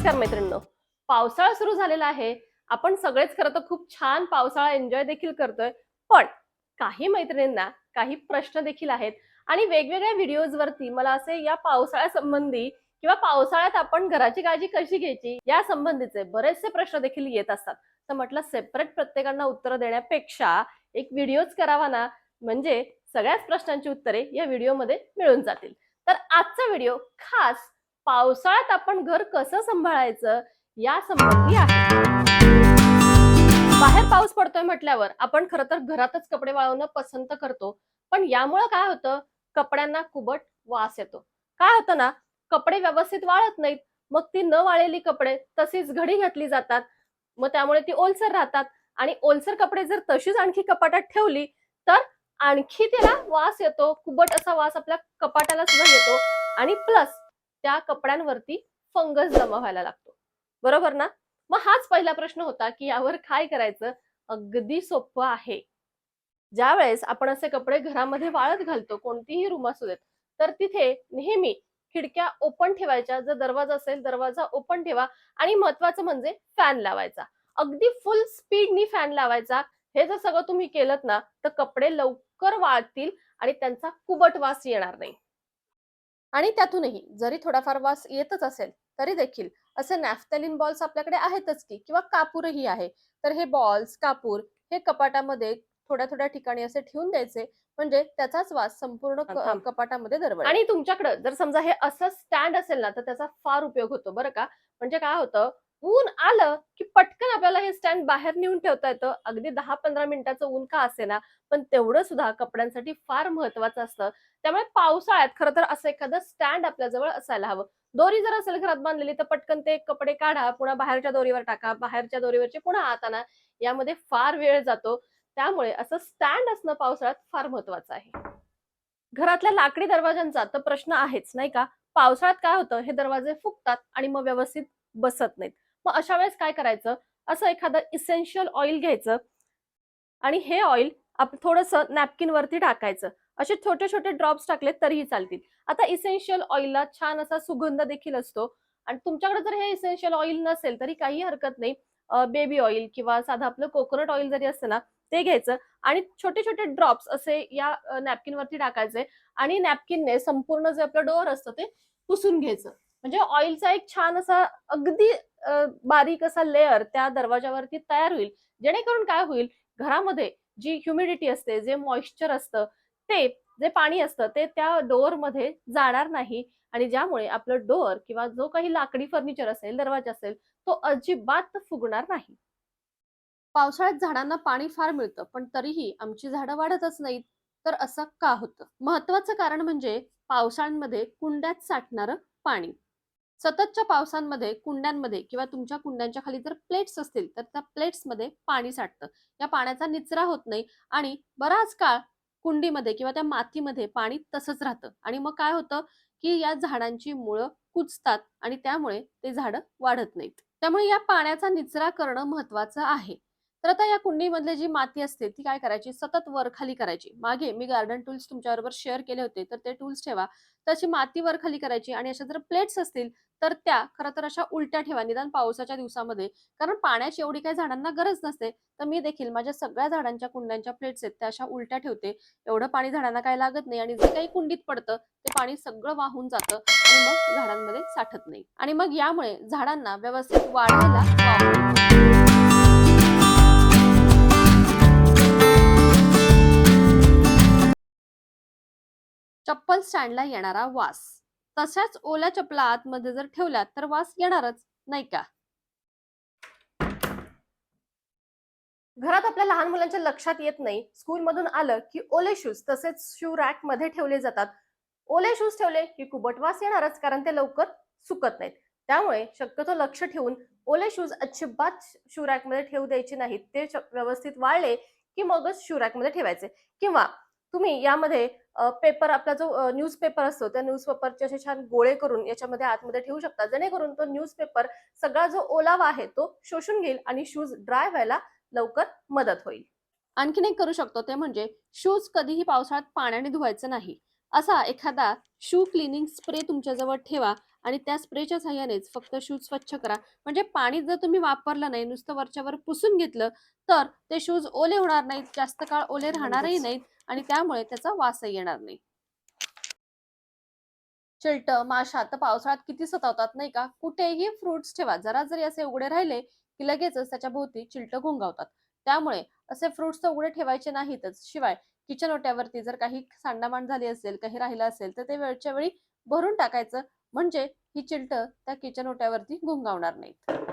नमस्कार मैत्रिणींनो. पावसाळा सुरू झालेला आहे. आपण सगळेच खरं तर खूप छान पावसाळा एन्जॉय देखील करतोय. पण काही मैत्रिणींना काही प्रश्न देखील आहेत. आणि वेगवेगळ्या व्हिडिओज वरती मला असे या पावसाळ्यासंबंधी किंवा पावसाळ्यात आपण घराची काळजी कशी घ्यायची या संबंधीचे बरेचसे प्रश्न देखील येत असतात. तर म्हटलं सेपरेट प्रत्येकांना उत्तर देण्यापेक्षा एक व्हिडिओच करावा ना? म्हणजे सगळ्याच प्रश्नांची उत्तरे या व्हिडिओमध्ये मिळून जातील. तर आजचा व्हिडिओ खास पावसाळ्यात आपण घर कसं सांभाळायचं या संबंधी आहे. बाहेर पाऊस पडतोय म्हटल्यावर आपण खरं तर घरातच कपडे वाळवणं पसंत करतो. पण यामुळे काय होतं? कपड्यांना कुबट वास येतो. काय होतं ना? कपडे व्यवस्थित वाळत नाहीत. मग ती न वाळलेली कपडे तशीच घडी घातली जातात. मग त्यामुळे ती ओलसर राहतात. आणि ओलसर कपडे जर तशीच आणखी कपाटात ठेवली तर आणखी तिला वास येतो. कुबट असा वास आपल्या कपाटाला सुद्धा येतो. आणि प्लस त्या कपड्यांवरती फंगस जमा व्हायला लागतो. बरोबर ना? मग हाच पहिला प्रश्न होता की यावर काय करायचं? अगदी सोपं आहे. ज्या वेळेस आपण असे कपडे घरामध्ये वाळत घालतो कोणतीही रूम असू देत तर तिथे नेहमी खिडक्या ओपन ठेवायच्या. जर दरवाजा असेल दरवाजा ओपन ठेवा आणि महत्वाचं म्हणजे फॅन लावायचा. अगदी फुल स्पीडनी फॅन लावायचा. हे जर सगळं तुम्ही केलं ना तर कपडे लवकर वाळतील आणि त्यांचा कुबट वास येणार नाही. आणि त्यातूनही जरी थोडाफार वास येतच असेल तरी देखील असे नॅफ्थॅलिन बॉल्स आपल्याकडे आहेतच की किंवा कापूरही आहे तर हे बॉल्स कापूर हे कपाटामध्ये थोड्या थोड्या ठिकाणी असे ठेवून द्यायचे म्हणजे त्याचाच वास संपूर्ण. कपाटामध्ये दरवळ आणि तुमच्याकडे जर समजा हे असं स्टँड असेल ना तर त्याचा फार उपयोग होतो बरं का म्हणजे काय होतं ऊन आलं की पटकन आपल्याला हे स्टँड बाहेर नेऊन ठेवता येतं. अगदी दहा पंधरा मिनिटाचं ऊन का असेना पण तेवढं सुद्धा कपड्यांसाठी फार महत्वाचं असतं. त्यामुळे पावसाळ्यात खरं तर असं एखादं स्टँड आपल्याजवळ असायला हवं. दोरी जर असेल घरात बांधलेली तर पटकन ते कपडे काढा पुन्हा बाहेरच्या दोरीवर टाका बाहेरच्या दोरीवरचे पुन्हा आत आणा. यामध्ये फार वेळ जातो. त्यामुळे असं स्टँड असणं पावसाळ्यात फार महत्वाचं आहे. घरातल्या लाकडी दरवाजांचा तर प्रश्न आहेच नाही का? पावसाळ्यात काय होतं? हे दरवाजे फुगतात आणि मग व्यवस्थित बसत नाहीत. मग अशा वेळेस काय करायचं? असं एखादं इसेन्शियल ऑइल घ्यायचं आणि हे ऑइल आपण थोडंसं नॅपकिन वरती टाकायचं. असे छोटे छोटे ड्रॉप्स टाकले तरीही चालतील. आता इसेन्शियल ऑइलला छान असा सुगंध देखील असतो. आणि तुमच्याकडे जर हे इसेन्शियल ऑइल नसेल तरी काही हरकत नाही. बेबी ऑइल किंवा साधं आपलं कोकोनट ऑइल जरी असतं ना ते घ्यायचं. आणि छोटे छोटे ड्रॉप्स असे या नॅपकिन वरती टाकायचे आणि नॅपकिनने संपूर्ण जे आपलं डोअर असतं ते पुसून घ्यायचं. म्हणजे ऑइलचा एक छान असा अगदी बारीक असा लेअर त्या दरवाजावरती तयार होईल. जेणेकरून काय होईल घरामध्ये जी ह्युमिडिटी असते जे मॉइश्चर असतं ते जे पाणी असतं ते त्या डोअरमध्ये जाणार नाही. आणि ज्यामुळे आपलं डोअर किंवा जो काही लाकडी फर्निचर असेल दरवाजा असेल तो अजिबात फुगणार नाही. पावसाळ्यात झाडांना पाणी फार मिळतं पण तरीही आमची झाडं वाढतच नाहीत तर असं का होतं? महत्वाचं कारण म्हणजे पावसाळ्यांमध्ये कुंड्यात साठणारं पाणी. सततच्या पावसांमध्ये कुंड्यांमध्ये किंवा तुमच्या कुंड्यांच्या खाली जर प्लेट्स असतील तर त्या प्लेट्समध्ये पाणी साठतं. या पाण्याचा निचरा होत नाही आणि बराच काळ कुंडीमध्ये किंवा त्या मातीमध्ये पाणी तसंच राहतं. आणि मग काय होतं की या झाडांची मुळं कुचतात आणि त्यामुळे ते झाडं वाढत नाहीत. त्यामुळे या पाण्याचा निचरा करणं महत्वाचं आहे. तर आता या कुंडीमधली जी माती असते ती काय करायची? सतत वर खाली करायची. मागे मी गार्डन टूल्स तुमच्याबरोबर शेअर केले होते तर ते टूल्स ठेवा. तशी माती वर खाली करायची आणि अशा जर प्लेट्स असतील तर त्या खरं तर अशा उलट्या ठेवा निदान पावसाच्या दिवसामध्ये. कारण पाण्याची एवढी काही झाडांना गरज नसते. तर मी देखील माझ्या सगळ्या झाडांच्या कुंड्यांच्या प्लेट्स आहेत त्या अशा उलट्या ठेवते. एवढं पाणी झाडांना काही लागत नाही आणि जे काही कुंडीत पडतं ते पाणी सगळं वाहून जातं आणि मग झाडांमध्ये साठत नाही. आणि मग यामुळे झाडांना व्यवस्थित वाढायला चप्पल स्टँडला येणारा वास. तशाच ओल्या चपला आतमध्ये जर ठेवल्या तर वास येणारच नाही का? घरात आपल्या लहान मुलांच्या लक्षात येत नाही. स्कूल मधून आलं की ओले शूज तसेच शू रॅकमध्ये ठेवले जातात. ओले शूज ठेवले की कुबट वास येणारच कारण ते लवकर सुकत नाहीत. त्यामुळे शक्यतो लक्ष ठेवून ओले शूज अजिबात शू रॅकमध्ये ठेवू द्यायचे नाहीत. ते व्यवस्थित वाळले की मगच शू रॅकमध्ये ठेवायचे. किंवा तुम्ही यामध्ये पेपर आपला जो न्यूजपेपर असतो त्या न्यूजपेपरचे असे छान गोळे करून याच्यामध्ये आतमध्ये ठेवू शकता. जेणेकरून तो न्यूजपेपर सगळा जो ओलावा आहे तो शोषून घेईल आणि शूज ड्राय व्हायला लवकर मदत होईल. आणखीन एक करू शकतो ते म्हणजे शूज कधीही पावसाळ्यात पाण्याने धुवायचं नाही. असा एखादा शू क्लिनिंग स्प्रे तुमच्याजवळ ठेवा आणि त्या स्प्रेच्या साह्यानेच फक्त शूज स्वच्छ करा. म्हणजे पाणी जर तुम्ही वापरलं नाही नुसतं वरच्यावर पुसून घेतलं तर ते शूज ओले होणार नाहीत जास्त काळ ओले राहणारही. नाहीत. आणि त्यामुळे त्याचा वासही येणार नाही. चिलट माशा तर पावसाळ्यात किती सतावतात नाही का? कुठेही फ्रुट्स ठेवा. जरा जरी असे उघडे राहिले की लगेचच त्याच्या भोवती चिलट घुंगावतात. त्यामुळे असे फ्रुट्स तर उघडे ठेवायचे नाहीतच. शिवाय किचन ओट्यावरती जर काही सांडामांड झाली असेल काही राहिलं असेल तर ते वेळच्या वेळी भरून टाकायचं. म्हणजे ही चिलट त्या किचन ओट्यावरती घुंगावणार नाहीत.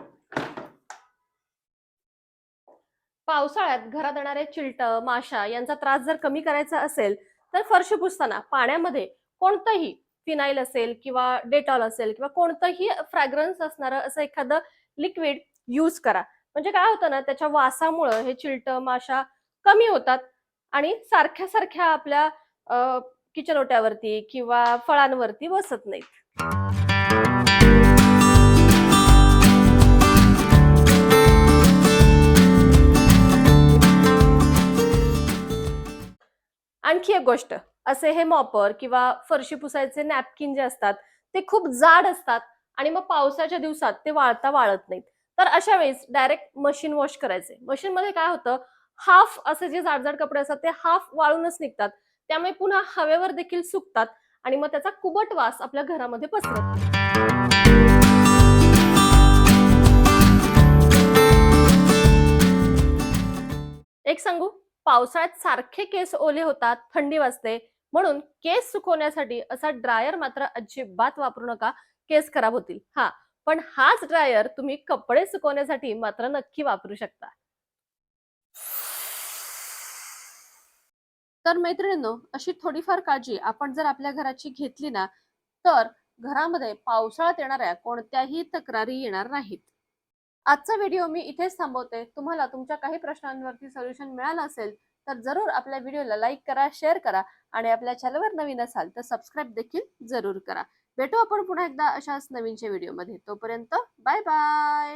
पावसाळ्यात घरात येणारे चिलट माशा यांचा त्रास जर कमी करायचा असेल तर फरशी पुसताना पाण्यामध्ये कोणतंही फिनाईल असेल किंवा डेटॉल असेल किंवा कोणतंही फ्रॅग्रन्स असणारं असं एखादं लिक्विड यूज करा. म्हणजे काय होतं ना त्याच्या वासामुळं हे चिलट माशा कमी होतात आणि सारख्या सारख्या आपल्या किचन ओट्यावरती किंवा फळांवरती बसत नाहीत. आणखी एक गोष्ट असे हे मॉपर किंवा फरशी पुसायचे नॅपकिन जे असतात ते खूप जाड असतात आणि मग पावसाच्या दिवसात ते वाळता वाळत नाहीत. तर अशा वेळेस डायरेक्ट मशीन वॉश करायचे. मशीन मध्ये काय होतं हाफ असे जे जाड जाड कपडे असतात ते हाफ वाळूनच निघतात. त्यामुळे पुन्हा हवेवर देखील सुकतात आणि मग त्याचा कुबट वास आपल्या घरामध्ये पसरत. एक सांगू? पावसाळ्यात सारखे केस ओले होतात थंडी वाजते. म्हणून केस सुकवण्यासाठी असा ड्रायर मात्र अजिबात वापरू नका. केस खराब होतील. हा पण हाच ड्रायर तुम्ही कपडे सुकवण्यासाठी मात्र नक्की वापरू शकता. तर मैत्रिणींनो अशी थोडीफार काळजी आपण जर आपल्या घराची घेतली ना तर घरामध्ये पावसाळ्यात येणाऱ्या कोणत्याही तक्रारी येणार नाहीत. आजचा व्हिडिओ मी इथेच थांबवते. तुम्हाला तुमच्या काही प्रश्नांवरती सोल्युशन मिळालं असेल तर जरूर आपल्या व्हिडिओला लाईक करा शेअर करा आणि आपल्या चॅनलवर नवीन असाल तर सबस्क्राईब देखील जरूर करा. भेटू आपण पुन्हा एकदा अशाच नवीनच्या व्हिडिओमध्ये तोपर्यंत बाय बाय